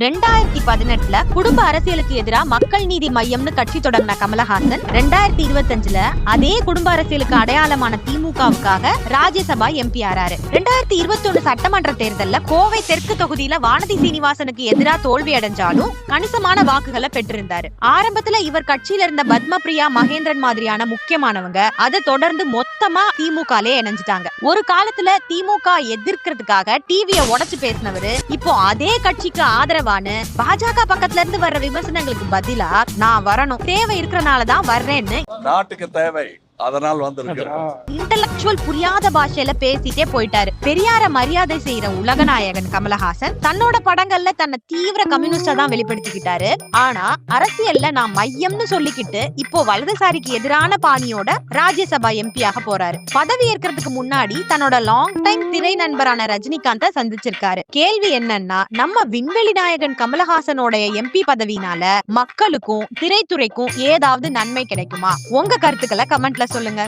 ரெண்டாயிரத்தி பதினெட்டுல குடும்ப அரசியலுக்கு எதிராக மக்கள் நீதி மையம்னு கட்சி தொடங்கின கமலஹாசன் ரெண்டாயிரத்தி இருபத்தஞ்சுல அதே குடும்ப அரசியலுக்கு அடையாளமான திமுகவுக்காக ராஜ்யசபா எம்பி ஆறாரு. ரெண்டாயிரத்தி இருபத்தி ஒண்ணு சட்டமன்ற தேர்தல்ல கோவை தெற்கு தொகுதியில வானதி சீனிவாசனுக்கு எதிராக தோல்வி அடைஞ்சாலும் கணிசமான வாக்குகளை பெற்றிருந்தாரு. ஆரம்பத்துல இவர் கட்சியில இருந்த பத்மபிரியா மகேந்திரன் மாதிரியான முக்கியமானவங்க அதை தொடர்ந்து மொத்தமா திமுகலே இணைஞ்சிட்டாங்க. ஒரு காலத்துல திமுக எதிர்க்கிறதுக்காக டிவியை உடைச்சு பேசினவரு இப்போ அதே கட்சிக்கு ஆதரவான பாஜக பக்கத்துல இருந்து வர்ற விமர்சனங்களுக்கு பதிலா நான் வரணும். தேவை இருக்கிறனாலதான் வர்றேன்னு நாட்டுக்கு தேவை. அதனால் வந்திருக்கிறோம். இன்டலெக்சுவல் புரியாத பாஷையில பேசிட்டே போயிட்டாரு. பெரியார மரியாதை செய்யற உலகநாயகன் கமலஹாசன் தன்னோட படங்கள்ல தன்னை தீவிர கம்யூனிஸ்டா தான் வெளிப்படுத்திக்கிட்டாரு. ஆனா அரசியல்ல நான் மையம்னு சொல்லிக்கிட்டு இப்போ வலதுசாரிக்கு எதிரான பாணியோட ராஜ்யசபா எம்பியாக போறாரு. பதவி ஏற்கிறதுக்கு முன்னாடி தன்னோட லாங் டைம் திரை நண்பரான ரஜினிகாந்த சந்திச்சிருக்காரு. கேள்வி என்னன்னா நம்ம விண்வெளி நாயகன் கமலஹாசனோட எம்பி பதவினால மக்களுக்கும் திரைத்துறைக்கும் ஏதாவது நன்மை கிடைக்குமா? உங்க கருத்துக்களை கமெண்ட்ல Solengar.